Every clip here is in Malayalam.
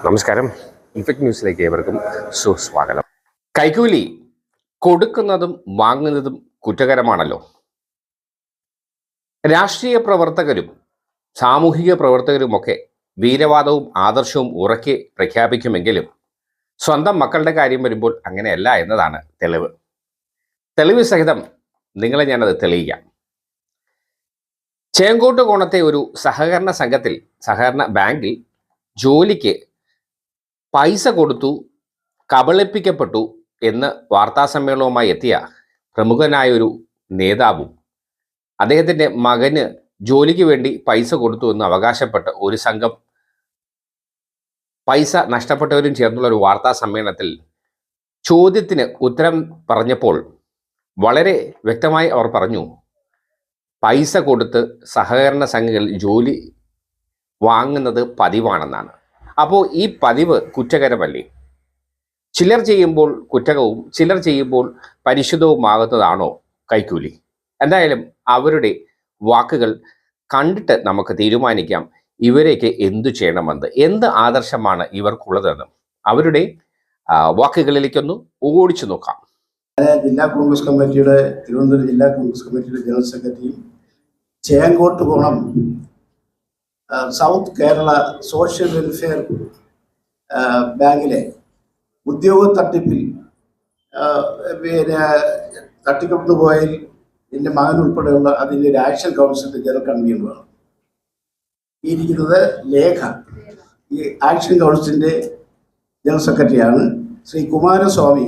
നമസ്കാരം. ഇൻഫെക്ട് ന്യൂസിലേക്ക് ഏവർക്കും സുസ്വാഗതം. കൈക്കൂലി കൊടുക്കുന്നതും വാങ്ങുന്നതും കുറ്റകരമാണല്ലോ. രാഷ്ട്രീയ പ്രവർത്തകരും സാമൂഹിക പ്രവർത്തകരുമൊക്കെ വീരവാദവും ആദർശവും ഉറക്കെ പ്രഖ്യാപിക്കുമെങ്കിലും സ്വന്തം മക്കളുടെ കാര്യം വരുമ്പോൾ അങ്ങനെയല്ല എന്നതാണ് തെളിവ്. തെളിവ് സഹിതം നിങ്ങളെ ഞാനത് തെളിയിക്കാം. ചേങ്കോട്ട് കോണത്തെ ഒരു സഹകരണ സംഘത്തിൽ സഹകരണ ബാങ്കിൽ ജോലിക്ക് പൈസ കൊടുത്തു കബളിപ്പിക്കപ്പെട്ടു എന്ന് വാർത്താസമ്മേളനവുമായി എത്തിയ പ്രമുഖനായ ഒരു നേതാവും അദ്ദേഹത്തിന്റെ മകന് ജോലിക്ക് വേണ്ടി പൈസ കൊടുത്തു എന്ന് അവകാശപ്പെട്ട് ഒരു സംഘം പൈസ നഷ്ടപ്പെട്ടവരും ചേർന്നുള്ള ഒരു വാർത്താ സമ്മേളനത്തിൽ ചോദ്യത്തിന് ഉത്തരം പറഞ്ഞപ്പോൾ വളരെ വ്യക്തമായി അവർ പറഞ്ഞു പൈസ കൊടുത്ത് സഹകരണ സംഘങ്ങളിൽ ജോലി വാങ്ങുന്നത് പതിവാണെന്നാണ്. അപ്പോൾ ഈ പതിവ് കുറ്റകരമല്ലേ? ചിലർ ചെയ്യുമ്പോൾ കുറ്റകവും ചിലർ ചെയ്യുമ്പോൾ പരിശുദ്ധവുമാകുന്നതാണോ കൈക്കൂലി? എന്തായാലും അവരുടെ വാക്കുകൾ കണ്ടിട്ട് നമുക്ക് തീരുമാനിക്കാം ഇവരെയൊക്കെ എന്തു ചെയ്യണമെന്ന് എന്ത് ആദർശമാണ് ഇവർക്കുള്ളതെന്ന്. അവരുടെ വാക്കുകളിലേക്കൊന്ന് ഓടിച്ചു നോക്കാം. ജില്ലാ കോൺഗ്രസ് കമ്മിറ്റിയുടെ തിരുവനന്തപുരം ജില്ലാ കോൺഗ്രസ് കമ്മിറ്റിയുടെ ജനറൽ സെക്രട്ടറിയും ചേങ്കോട്ട് കോണം ആ, സൗത്ത് കേരള സോഷ്യൽ വെൽഫെയർ ബാങ്കിലെ ഉദ്യോഗ തട്ടിപ്പിൽ പിന്നെ തട്ടിക്കൊണ്ടു പോയതിൽ എന്റെ മകൻ ഉൾപ്പെടെയുള്ള അതിന്റെ ഒരു ആക്ഷൻ കൗൺസിലിന്റെ ജനറൽ കൺവീനറാണ്. ഈ ഇരിക്കുന്നത് ലേഖ. ഈ ആക്ഷൻ കൗൺസിലിന്റെ ജനറൽ സെക്രട്ടറിയാണ് ശ്രീ കുമാരസ്വാമി.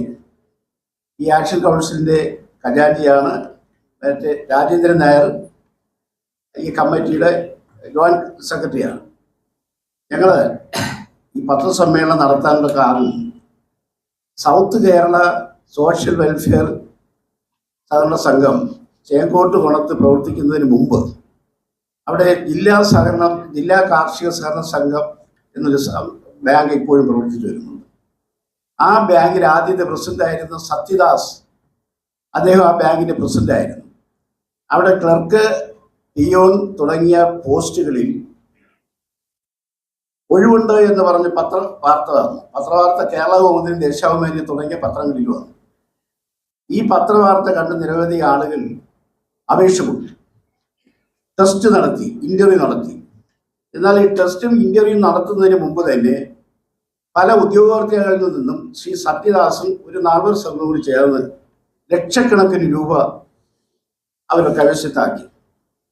ഈ ആക്ഷൻ കൗൺസിലിന്റെ ഖജാൻജിയാണ് മറ്റേ രാജേന്ദ്രൻ നായർ ഈ കമ്മിറ്റിയുടെ ജോയിന്റ് സെക്രട്ടറിയാണ്. ഞങ്ങൾ ഈ പത്രസമ്മേളനം നടത്താനുള്ള കാരണം സൗത്ത് കേരള സോഷ്യൽ വെൽഫെയർ സഹകരണ സംഘം ചേങ്കോട്ട് കുളത്ത് പ്രവർത്തിക്കുന്നതിന് മുമ്പ് അവിടെ ജില്ലാ സഹകരണം ജില്ലാ കാർഷിക സഹകരണ സംഘം എന്നൊരു ബാങ്ക് ഇപ്പോഴും പ്രവർത്തിച്ചു വരുന്നുണ്ട്. ആ ബാങ്കിൽ ആദ്യത്തെ പ്രസിഡന്റ് ആയിരുന്ന സത്യദാസ് അദ്ദേഹം ആ ബാങ്കിന്റെ പ്രസിഡന്റ് ആയിരുന്നു അവിടെ ക്ലർക്ക് പിയോൺ തുടങ്ങിയ പോസ്റ്റുകളിൽ ഒഴിവുണ്ട് എന്ന് പറഞ്ഞ് പത്ര വാർത്ത വന്നു. പത്രവാർത്ത കേരള കൗമുദിനും ദേശാഭിമാനി തുടങ്ങിയ പത്രങ്ങളിൽ വന്നു. ഈ പത്രവാർത്ത കണ്ട് നിരവധി ആളുകൾ അപേക്ഷ കൊടുത്തു ടെസ്റ്റ് നടത്തി ഇന്റർവ്യൂ നടത്തി. എന്നാൽ ഈ ടെസ്റ്റും ഇന്റർവ്യൂ നടത്തുന്നതിന് മുമ്പ് തന്നെ പല ഉദ്യോഗാർത്ഥികളിൽ നിന്നും ശ്രീ സത്യദാസും ഒരു നാൽവർ സംഘവും കൂടി ചേർന്ന് ലക്ഷക്കണക്കിന് രൂപ അവർ കൈവശത്താക്കി.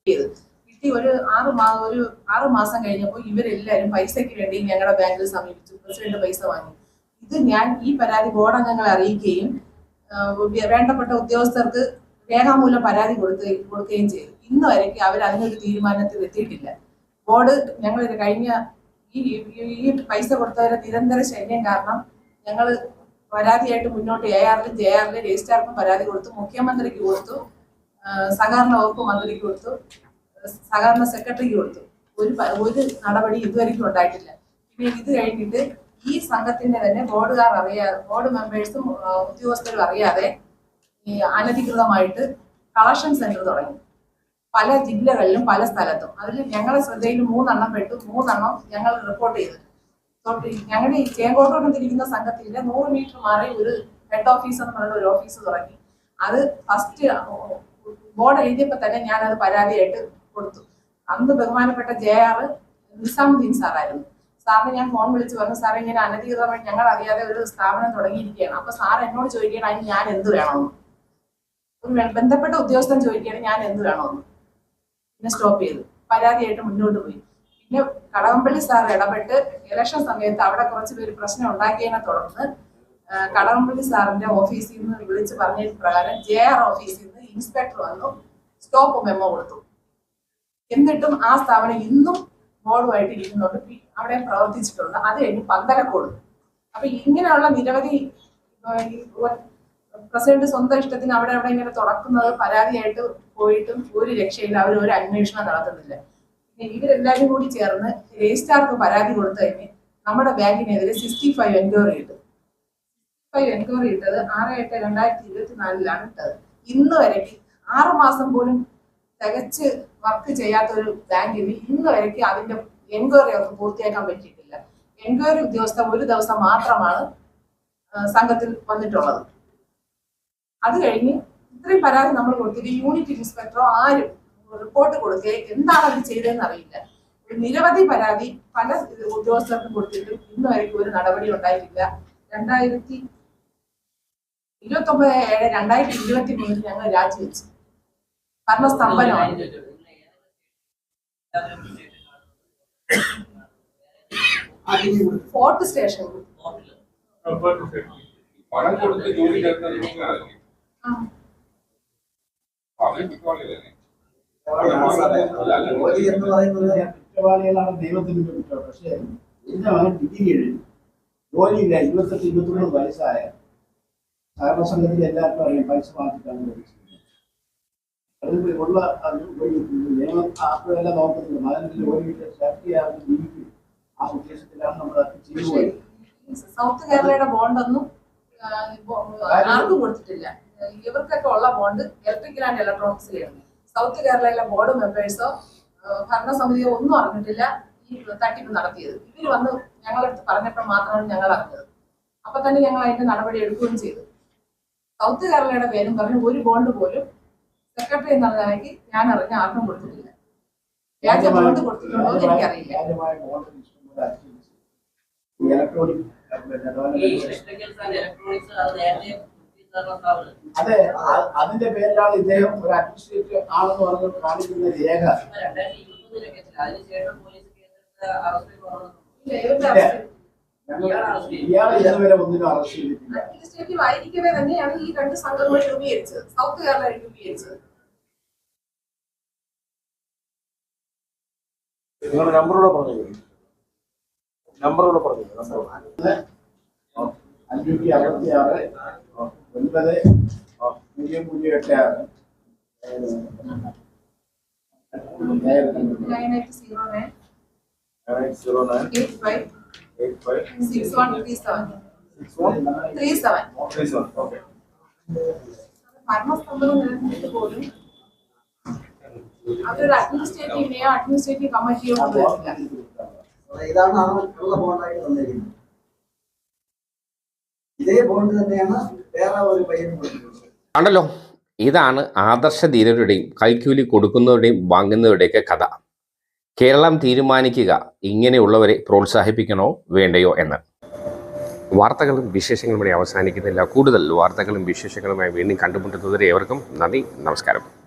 കിട്ടി ഒരു ആറ് ഒരു ആറ് മാസം കഴിഞ്ഞപ്പോൾ ഇവരെല്ലാവരും പൈസയ്ക്ക് വേണ്ടി ഞങ്ങളുടെ ബാങ്കിൽ സമീപിച്ചു. പ്രസിഡന്റ് പൈസ വാങ്ങി. ഇത് ഞാൻ ഈ പരാതി ബോർഡ് അംഗങ്ങളെ അറിയിക്കുകയും വേണ്ടപ്പെട്ട ഉദ്യോഗസ്ഥർക്ക് രേഖാമൂലം പരാതി കൊടുത്ത് കൊടുക്കുകയും ചെയ്തു. ഇന്ന് വരയ്ക്ക് അവർ അതിനൊരു തീരുമാനത്തിൽ എത്തിയിട്ടില്ല. ബോർഡ് ഞങ്ങൾ കഴിഞ്ഞ ഈ ഈ- പൈസ കൊടുത്തവരെ നിരന്തര ശല്യം കാരണം ഞങ്ങൾ പരാതിയായിട്ട് മുന്നോട്ട് എ ആറിലും ജെ ആറിലും രജിസ്ട്രാർക്കും പരാതി കൊടുത്തു മുഖ്യമന്ത്രിക്ക് കൊടുത്തു സഹകരണ വകുപ്പ് മന്ത്രിക്ക് കൊടുത്തു. സഹകരണ സെക്രട്ടറിക്ക് കൊടുത്തു. ഒരു ഒരു നടപടി ഇതുവരെയ്ക്കും ഉണ്ടായിട്ടില്ല. പിന്നെ ഇത് കഴിഞ്ഞിട്ട് ഈ സംഘത്തിന്റെ തന്നെ ബോർഡുകാർ അറിയാതെ ബോർഡ് മെമ്പേഴ്സും ഉദ്യോഗസ്ഥരും അറിയാതെ അനധികൃതമായിട്ട് കളക്ഷൻ സെന്റർ തുടങ്ങി. പല ജില്ലകളിലും പല സ്ഥലത്തും. അതിൽ ഞങ്ങളുടെ ശ്രദ്ധയിൽ മൂന്നെണ്ണം പെട്ടു. മൂന്നെണ്ണം ഞങ്ങൾ റിപ്പോർട്ട് ചെയ്തു. ഞങ്ങളുടെ ഈ ചേങ്കോട്ടോട്ടം തിരിക്കുന്ന സംഘത്തിന്റെ നൂറ് മീറ്റർ മാറി ഒരു ഹെഡ് ഓഫീസ് എന്ന് പറയുന്ന ഒരു ഓഫീസ് തുടങ്ങി. അത് ഫസ്റ്റ് ബോർഡ് എഴുതിയപ്പോൾ തന്നെ ഞാൻ അത് പരാതിയായിട്ട് കൊടുത്തു. അന്ന് ബഹുമാനപ്പെട്ട ജെ ആർ നിസാമുദ്ദീൻ സാറായിരുന്നു. സാറിന് ഞാൻ ഫോൺ വിളിച്ച് പറഞ്ഞു സാറേ ഇങ്ങനെ അനധികൃതമായി ഞങ്ങൾ അറിയാതെ ഒരു സ്ഥാപനം തുടങ്ങിയിരിക്കുകയാണ്. അപ്പൊ സാർ എന്നോട് ചോദിക്കണം അതിന് ഞാൻ എന്ത് വേണമെന്ന്? ഒരു ബന്ധപ്പെട്ട ഉദ്യോഗസ്ഥൻ ചോദിക്കുകയാണ് ഞാൻ എന്ത് വേണമെന്ന്? പിന്നെ സ്റ്റോപ്പ് ചെയ്തു. പരാതിയായിട്ട് മുന്നോട്ട് പോയി. പിന്നെ കടകംപള്ളി സാർ ഇടപെട്ട് ഇലക്ഷൻ സമയത്ത് അവിടെ കുറച്ച് പേര് പ്രശ്നം ഉണ്ടാക്കിയതിനെ തുടർന്ന് കടവമ്പള്ളി സാറിന്റെ ഓഫീസിൽ നിന്ന് വിളിച്ച് പറഞ്ഞ പ്രകാരം ജെ ആർ ഓഫീസിൽ ഇൻസ്പെക്ടർ വന്നു. സ്റ്റോപ്പ് മെമ്മോ കൊടുത്തു. എന്നിട്ടും ആ സ്ഥാപനം ഇന്നും ബോർഡുമായിട്ട് ഇരിക്കുന്നുണ്ട്. അവിടെ പ്രവർത്തിച്ചിട്ടുണ്ട്. അത് കഴിഞ്ഞ് പന്തലക്കോട്. അപ്പൊ ഇങ്ങനെയുള്ള നിരവധി പ്രസിഡന്റ് സ്വന്തം ഇഷ്ടത്തിന് അവിടെ അവിടെ ഇങ്ങനെ തുറക്കുന്നത് പരാതിയായിട്ട് പോയിട്ടും ഒരു രക്ഷയില്ല. അവർ ഒരു അന്വേഷണം നടത്തുന്നില്ല. പിന്നെ ഇവരെല്ലാവരും കൂടി ചേർന്ന് രജിസ്ട്രാർക്ക് പരാതി കൊടുത്തു കഴിഞ്ഞ് നമ്മുടെ ബാങ്കിനെതിരെ സിക്സ്റ്റി ഫൈവ് എൻക്വയറി ഇട്ടു. ഫൈവ് എൻക്വയറി ഇട്ടത് ആറ് എട്ട് രണ്ടായിരത്തി ഇരുപത്തിനാലിലാണ് ഇട്ടത്. ഇന്ന് വരയ്ക്ക് ആറുമാസം പോലും തികച്ച് വർക്ക് ചെയ്യാത്ത ഒരു ബാങ്കിന് ഇന്ന് വരയ്ക്ക് അതിന്റെ എൻക്വയറി അവർക്ക് പൂർത്തിയാക്കാൻ പറ്റിയിട്ടില്ല. എൻക്വയറി ഉദ്യോഗസ്ഥ ഒരു ദിവസം മാത്രമാണ് സംഘത്തിൽ വന്നിട്ടുള്ളത്. അത് കഴിഞ്ഞ് ഇത്രയും പരാതി നമ്മൾ കൊടുത്തിട്ട് യൂണിറ്റ് ഇൻസ്പെക്ടറോ ആരും റിപ്പോർട്ട് കൊടുക്കുകയോ എന്താണ് അവർ ചെയ്തതെന്ന് അറിയില്ല. നിരവധി പരാതി പല ഉദ്യോഗസ്ഥർക്കും കൊടുത്തിട്ടും ഇന്ന് വരയ്ക്കും ഒരു നടപടി ഉണ്ടായിട്ടില്ല. രണ്ടായിരത്തി ഇരുപത്തി ഒമ്പത് ഏഴ് രണ്ടായിരത്തി ഇരുപത്തി മൂന്നിൽ ഞങ്ങൾ രാജിവെച്ചു. ഭരണസ്തംഭനമാണ്. Fort station. പണം കൊടുത്ത് ജോലി? ജോലി എന്ന് പറയുന്നത് കുറ്റവാളികളാണ് ദൈവത്തിന് പക്ഷേ മകൻ ഡിഗ്രി കഴിഞ്ഞു. ജോലിയില്ല ഇരുപത്തെട്ട് ഇരുപത്തൊമ്പത് വയസ്സായ സഹകരണ സംഘത്തിൽ എല്ലാവർക്കും അറിയാം പൈസ വാങ്ങിച്ചിട്ടാണ് അതിൽ ഉള്ള അത് ഒരു നിയമം ആക്കുമെല്ലാം നോക്കുന്നില്ല മകനിൽ ജോലി കിട്ടിയ ശക്തിയാകുന്ന ജീവിക്കും ആ ഉദ്ദേശത്തിലാണ് നമ്മൾ അത് ചെയ്യുന്നത്. സൗത്ത് കേരളയുടെ ബോണ്ടൊന്നും ഒന്നും ആർക്കും കൊടുത്തിട്ടില്ല. ഇവർക്കൊക്കെ ഉള്ള ബോണ്ട് ഇലക്ട്രിക്കൽ ആൻഡ് ഇലക്ട്രോണിക്സിലാണ് സൗത്ത് കേരളയിലെ ബോർഡ് മെമ്പേഴ്സോ ഭരണസമിതിയോ ഒന്നും അറിഞ്ഞിട്ടില്ല ഈ തട്ടിപ്പ് നടത്തിയത്. ഇവർ വന്ന് ഞങ്ങളടുത്ത് പറഞ്ഞപ്പോൾ മാത്രമാണ് ഞങ്ങൾ അറിഞ്ഞത്. അപ്പൊ തന്നെ ഞങ്ങൾ അതിന്റെ നടപടി എടുക്കുകയും ചെയ്തു. സൗത്ത് കേരളയുടെ പേരും പറഞ്ഞ് ഒരു ബോണ്ട് പോലും സെക്രട്ടറി എന്ന നിലയ്ക്ക് ഞാൻ അറിഞ്ഞ ആർക്കും കൊടുത്തിട്ടില്ല. വ്യാജ ബോണ്ട് കൊടുത്തിട്ടുണ്ടോ എന്ന് എനിക്കറിയില്ല അത് അതിന്റെ പേരിലാണ് ഇദ്ദേഹം ഒരു അഡ്മിനിസ്ട്രേറ്റർ ആണെന്ന് പറഞ്ഞു കാണിക്കുന്ന രേഖ. അതിനുശേഷം പോലീസ് കേസെടുത്ത അവസ്ഥ- ഇയാളെ ഇതുവരെ ഒന്നിനും അറസ്റ്റ് ചെയ്തിട്ടില്ല. അഡ്മിനിസ്ട്രേറ്റീവ് ആയിരിക്കവേ തന്നെയാണ് ഈ രണ്ട് സംഘങ്ങൾ രൂപീകരിച്ചത്. സൗത്ത് കേരള രൂപീകരിച്ചത്. നിങ്ങളുടെ നമ്പറോടെ പറഞ്ഞു നമ്പറോടെ പറഞ്ഞു അഞ്ഞൂറ്റി അറുപത്തി ആറ് ഒൻപത് പൂജ്യം പൂജ്യം എട്ട് ആറ്. Nine eight zero nine. Zero nine. Eight five. അഡ്മിനിസ്ട്രേറ്റീവിനെയോ administrative കമ്മിറ്റിയോ കൊണ്ടുവരില്ല ഇതാണ് ആ ഉള്ള ബോണ്ടായിട്ട് തന്നിരിക്കുന്നത് ഇതേ ബോണ്ട് തന്നെയാണ് വേറെ ഒരു പയ്യനും കൊടുത്തിട്ടുള്ളത് ആണല്ലോ ഇതാണ് ആദർശ ധീരരുടെയും കൈക്കൂലി കൊടുക്കുന്നവരുടെയും വാങ്ങുന്നവരുടെയൊക്കെ കഥ. കേരളം തീരുമാനിക്കുക ഇങ്ങനെയുള്ളവരെ പ്രോത്സാഹിപ്പിക്കണോ വേണ്ടയോ എന്ന്. വാർത്തകളും വിശേഷങ്ങളും ഇവിടെ അവസാനിക്കുന്നില്ല. കൂടുതൽ വാർത്തകളും വിശേഷങ്ങളുമായി വീണ്ടും കണ്ടുമുട്ടുന്നതുവരെ ഏവർക്കും നന്ദി നമസ്കാരം.